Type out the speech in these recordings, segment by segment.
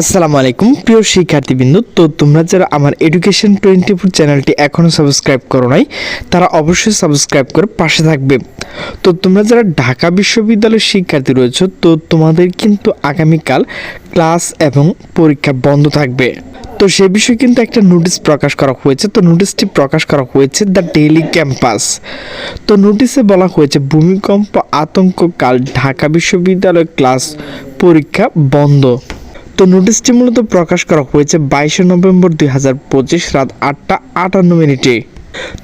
আসসালামু আলাইকুম। প্রিয় শিক্ষার্থীবৃন্দ, তো তোমরা যারা আমার এডুকেশন টোয়েন্টি ফোর চ্যানেলটি এখনও সাবস্ক্রাইব করো নাই, তারা অবশ্যই সাবস্ক্রাইব করে পাশে থাকবে। তো তোমরা যারা ঢাকা বিশ্ববিদ্যালয়ের শিক্ষার্থী রয়েছে, তো তোমাদের কিন্তু আগামীকাল ক্লাস এবং পরীক্ষা বন্ধ থাকবে। তো সে বিষয়ে কিন্তু একটা নোটিশ প্রকাশ করা হয়েছে। তো নোটিশটি প্রকাশ করা হয়েছে দ্য ডেইলি ক্যাম্পাস। তো নোটিশে বলা হয়েছে, ভূমিকম্প আতঙ্ককাল ঢাকা বিশ্ববিদ্যালয় ক্লাস পরীক্ষা বন্ধ। তো নোটিশটি মূলত প্রকাশ করা হয়েছে বাইশে নভেম্বর দুই হাজার পঁচিশ রাত আটটা আটান্ন মিনিটে।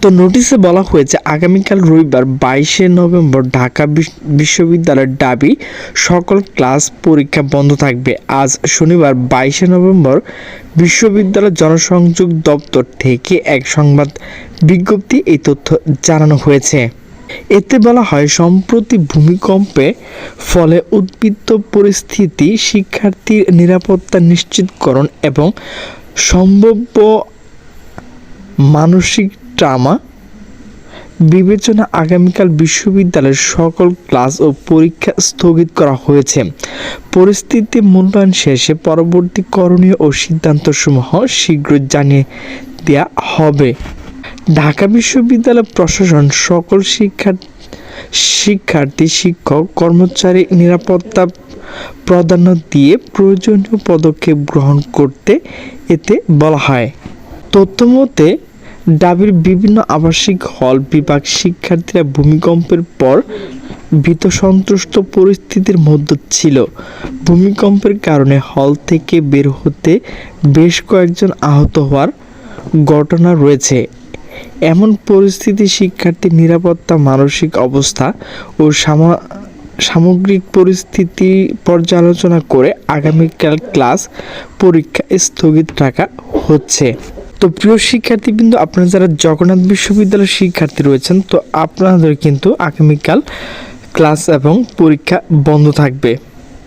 তো নোটিশে বলা হয়েছে, আগামীকাল রবিবার বাইশে নভেম্বর ঢাকা বিশ- বিশ্ববিদ্যালয়ের দাবি, সকল ক্লাস পরীক্ষা বন্ধ থাকবে। আজ শনিবার বাইশে নভেম্বর বিশ্ববিদ্যালয় জনসংযোগ দপ্তর থেকে এক সংবাদ বিজ্ঞপ্তি এই তথ্য জানানো হয়েছে। এতে বলা হয়, সম্প্রতি ভূমিকম্পে ফলে উদ্বৃত্ত পরিস্থিতি, শিক্ষার্থীর নিরাপত্তা নিশ্চিতকরণ এবং সম্ভাব্য মানসিক ট্রামা। বিবেচনা আগামীকাল বিশ্ববিদ্যালয়ের সকল ক্লাস ও পরীক্ষা স্থগিত করা হয়েছে। পরিস্থিতি মূল্যায়ন শেষে পরবর্তী করণীয় ও সিদ্ধান্তসমূহ শীঘ্র জানিয়ে দেওয়া হবে। ঢাকা বিশ্ববিদ্যালয় প্রশাসন সকল শিক্ষা শিক্ষার্থী, শিক্ষক, কর্মচারী নিরাপত্তা প্রাধান্য দিয়ে প্রয়োজনীয় পদক্ষেপ গ্রহণ করতে এতে বলা হয়। তথ্যমতে ডাবির বিভিন্ন আবাসিক হল বিভাগ শিক্ষার্থীরা ভূমিকম্পের পর ভীত সন্ত্রস্ত পরিস্থিতির মধ্যে ছিল। ভূমিকম্পের কারণে হল থেকে বের হতে বেশ কয়েকজন আহত হওয়ার ঘটনা রয়েছে। এমন পরিস্থিতি শিক্ষার্থীর নিরাপত্তা, মানসিক অবস্থা ও সামা, সামগ্রিক পরিস্থিতি পর্যালোচনা করে আগামীকাল ক্লাস পরীক্ষা স্থগিত রাখা হচ্ছে। তো প্রিয় শিক্ষার্থীবৃন্দ, আপনারা যারা জগন্নাথ বিশ্ববিদ্যালয়ের শিক্ষার্থী রয়েছেন, তো আপনাদের কিন্তু আগামীকাল ক্লাস এবং পরীক্ষা বন্ধ থাকবে।